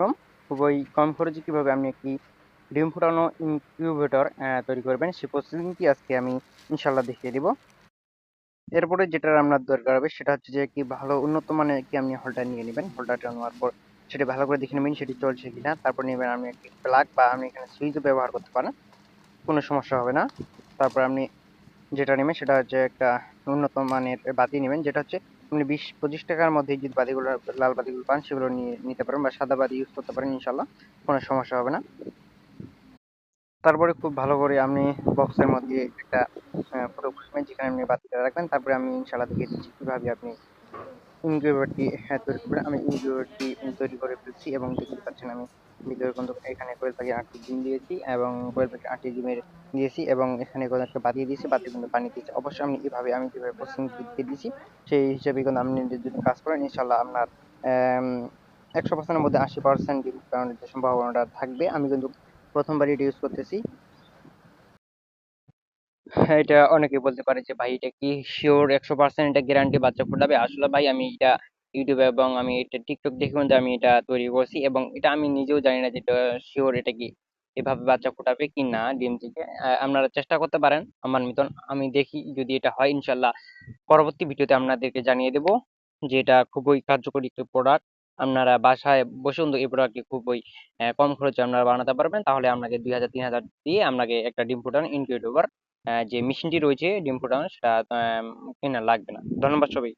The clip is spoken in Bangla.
কম খুবই কম খরচে কীভাবে আপনি একটি ডিম ফুটানো ইনকিউবেটর তৈরি করবেন সেই প্রসেসিংটি আজকে আমি ইনশাল্লাহ দেখিয়ে দিব। এরপরে যেটা আপনার দরকার হবে, সেটা হচ্ছে যে একটি ভালো উন্নত মানের একটি আপনি হোল্ডার নিয়ে নেবেন। হোল্ডারটা নেওয়ার পর সেটা ভালো করে দেখে নেবেন সেটি চলছে কিনা। তারপর নেবেন আপনি একটি প্লাগ বা আপনি এখানে সুইচও ব্যবহার করতে পারেন। কোনো সমস্যা হবে না। তারপর আপনি যেটা নেবেন, সেটা হচ্ছে একটা উন্নত মানের বাতি নেবেন, যেটা হচ্ছে আপনি বিশ, পঁচিশ টাকার মধ্যে যদি বাতিগুলো, লাল বাতিগুলো পান, সেগুলো নিয়ে নিতে পারেন বা সাদা বাতি ইউজ করতে পারেন ইনশাল্লাহ কোনো সমস্যা হবে না। তারপরে খুব ভালো করে আপনি বক্সের মধ্যে একটা ফটো যেখানে আপনি বাতিটা রাখবেন, তারপরে আমি ইনশাল্লাহ দেখিয়ে দিচ্ছি কীভাবে আপনি ইনকিউবেটরটি হ্যাঁ তৈরি করবেন আমি ইনকিউবেটরটি তৈরি করে ফেলছি এবং দেখতে পাচ্ছেন আমি ভিতরে কিন্তু এখানে কোয়েল পাখি আটটি ডিম দিয়েছি এবং কোয়েল পাখি আটটি ডিমের দিয়েছি এবং এখানে কোনো একটা বাতি দিয়েছি, বাতি কিন্তু পানি দিয়েছি। অবশ্যই আমি এভাবে, আমি যেভাবে প্রসেসিং দিয়ে দিয়েছি, সেই হিসেবে কিন্তু আপনি যদি কাজ করেন ইনশাল্লাহ আপনার একশো পার্সেন্টের মধ্যে আশি পার্সেন্ট যে সম্ভাবনাটা থাকবে, আমি কিন্তু প্রথমবার এটা ইউজ করতেছি। এটা অনেকে বলতে পারে যে, ভাই, এটা কি শিওর একশো পার্সেন্ট এটা গ্যারান্টি বাচ্চা ফোটাবে? আসলে ভাই, আমি এটা ইউটিউবে এবং আমি এটা টিকটক দেখে কিন্তু আমি এটা তৈরি করছি এবং এটা আমি নিজেও জানি না যে এটা শিওর এটা কি এভাবে বাচ্চা ফোটাবে কি না ডিম থেকে আপনারা চেষ্টা করতে পারেন, আমার মতন। আমি দেখি যদি এটা হয়, ইনশাল্লাহ পরবর্তী ভিডিওতে আপনাদেরকে জানিয়ে দেব যে এটা খুবই কার্যকরী একটি প্রোডাক্ট আপনারা বাসায় বসে কিন্তু এই প্রোডাক্টটি খুবই কম খরচে আপনারা বানাতে পারবেন। তাহলে আপনাকে দুই হাজার, তিন হাজার দিয়ে আপনাকে একটা ডিম ফোটানো ইনকিউবেটর যে মেশিনটি রয়েছে ডিম ফোটানোর সেটা কেনা লাগবে না। ধন্যবাদ সবাই